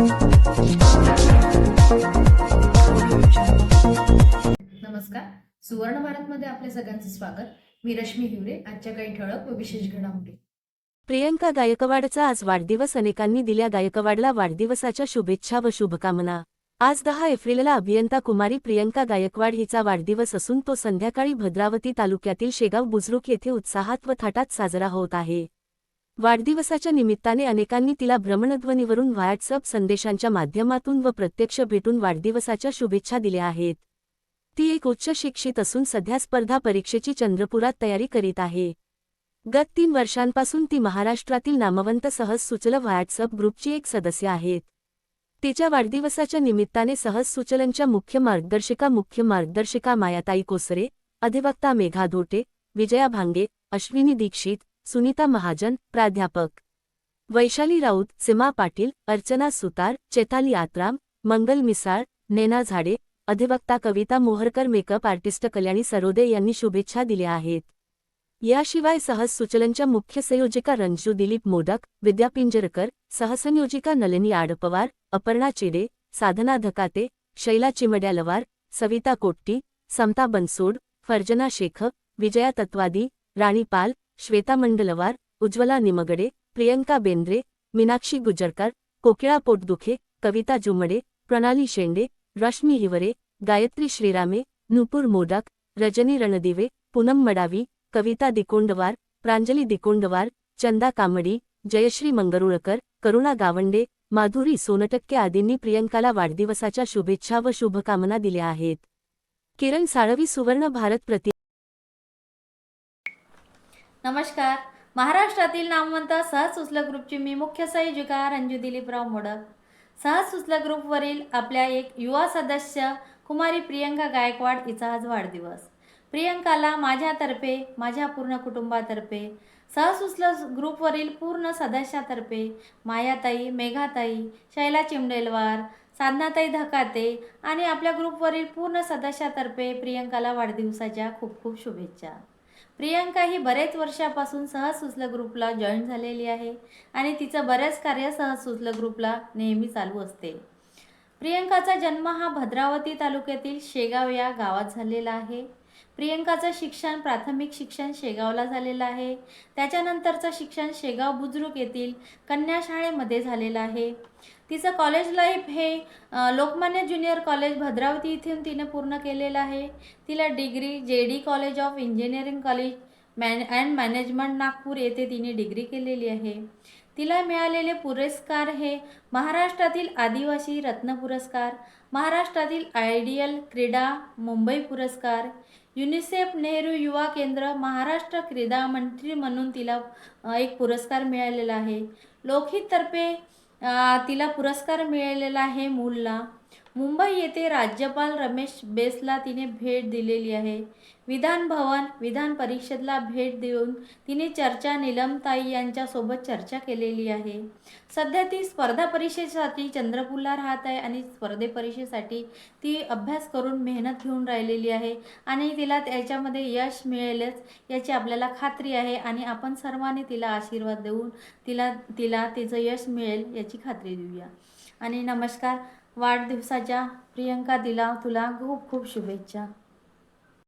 नमस्कार. सुवर्ण भारतमध्ये आपले सगळ्यांचे स्वागत. मी रश्मी हिवरे आजच्या काही ठळक व विशेष घडामोडी. प्रियंका गायकवाडचा आज वाढदिवस. अनेकांनी दिल्या गायकवाडला वाढदिवसाच्या शुभेच्छा व शुभकामना. आज दहा एप्रिलला अभियंता कुमारी प्रियंका गायकवाड हिचा वाढदिवस असून तो संध्याकाळी भद्रावती तालुक्यातील शेगाव बुजरुक येथे उत्साहात व थाटात साजरा होत आहे. वाढदिवसाच्या निमित्ताने अनेकांनी तिला भ्रमणध्वनीवरून व्हॉट्सअप संदेशांच्या माध्यमातून व प्रत्यक्ष भेटून वाढदिवसाच्या शुभेच्छा दिल्या आहेत. ती एक उच्च शिक्षित असून सध्या स्पर्धा परीक्षेची चंद्रपुरात तयारी करीत आहे. गत तीन वर्षांपासून ती महाराष्ट्रातील नामवंत सहज सुचल व्हॉट्सअप ग्रुपची एक सदस्य आहेत. तिच्या वाढदिवसाच्या निमित्ताने सहज सुचलनच्या मुख्य मार्गदर्शिका मुख्य मार्गदर्शिका मायाताई कोसरे अधिवक्ता मेघा धोटे विजया भांगे अश्विनी दीक्षित सुनीता महाजन प्राध्यापक. वैशाली राऊत सीमा पाटील अर्चना सुतार चेताली आत्राम मंगल मिसाळ नेना झाडे अधिवक्ता कविता मोहरकर मेकअप आर्टिस्ट कल्याणी सरोदे यांनी शुभेच्छा दिल्या आहेत. याशिवाय सहज सुचलनच्या मुख्य संयोजिका रंजू दिलीप मोदक विद्यापिंजरकर सहसंयोजिका नलिनी आडपवार अपर्णा चिडे साधना धकाते शैला चिमड्यालवार सविता कोट्टी समता बनसोड फर्जना शेख विजया तत्वादी राणी पाल श्वेता मंडलवार उज्ज्वला निमगडे प्रियंका बेंद्रे मीनाक्षी गुजरकर कोकिळा पोटदुखे कविता जुमडे प्रणाली शेंडे रश्मी हिवरे गायत्री श्रीरामे नुपूर मोडक रजनी रणदिवे पूनम मडावी कविता दिकोंडवार प्रांजली दिकोंडवार चंदा कामडी जयश्री मंगरुळकर करुणा गावंडे माधुरी सोनटक्के आदींनी प्रियंकाला वाढदिवसाच्या शुभेच्छा व शुभकामना दिल्या आहेत किरण साळवी सुवर्ण भारत प्रति नमस्कार. महाराष्ट्रातील नामवंत सहज सुचलं ग्रुपची मी मुख्य संयोजिका रंजू दिलीपराव मोडक. सहज सुचलं ग्रुपवरील आपल्या एक युवा सदस्य कुमारी प्रियंका गायकवाड हिचा आज वाढदिवस. प्रियंकाला माझ्यातर्फे माझ्या पूर्ण कुटुंबातर्फे सहज सुचलं ग्रुपवरील पूर्ण सदस्यातर्फे मायाताई मेघाताई शैला चिमडेलवार साधनाताई धकाते आणि आपल्या ग्रुपवरील पूर्ण सदस्यातर्फे प्रियंकाला वाढदिवसाच्या खूप खूप शुभेच्छा. प्रियंका ही बरेच वर्षापासून सहज सुचलं ग्रुपला जॉईन झालेली आहे आणि तिचं बरेच कार्य सहज सुचलं ग्रुपला नेहमी चालू असते. प्रियंकाचा जन्म हा भद्रावती तालुक्यातील शेगाव या गावात झालेला आहे. प्रियंकाचं शिक्षण प्राथमिक शिक्षण शेगावला झालेलं आहे. त्याच्यानंतरचं शिक्षण शेगाव बुजुर्ग येथील कन्याशाळेमध्ये झालेलं आहे. तिचं कॉलेज लाईफ हे लोकमान्य ज्युनियर कॉलेज भद्रावती इथून तिने पूर्ण केलेलं आहे. तिला degree J D college of engineering college man and management Nagpur येथे तिने डिग्री केलेली आहे. तिला मिळालेले पुरस्कार हे महाराष्ट्रातील आदिवासी रत्न पुरस्कार महाराष्ट्रातील आयडियल क्रीडा मुंबई पुरस्कार युनिसेफ नेहरू युवा केंद्र महाराष्ट्र क्रीडा मंत्री म्हणून तिला एक पुरस्कार मिळालेला आहे. लोकहिततर्फे तिला पुरस्कार मिळालेला आहे मूलला. मुंबई येथे राज्यपाल रमेश बेसला तिने भेट दिलेली आहे. विधान भवन विधान परिषदला भेट देऊन तिने चर्चा निलमताई यांच्यासोबत चर्चा केलेली आहे. सध्या ती स्पर्धा परीक्षेसाठी चंद्रपूरला राहत आहे आणि स्पर्धे परीक्षेसाठी ती अभ्यास करून मेहनत घेऊन राहिलेली आहे आणि तिला त्याच्यामध्ये यश मिळेलच याची आपल्याला खात्री आहे आणि आपण सर्वांनी तिला आशीर्वाद देऊन तिला तिला तिचं यश मिळेल याची खात्री देऊया. आणि नमस्कार वाढदिवसाच्या प्रियंका दिला तुला खूप खूप शुभेच्छा.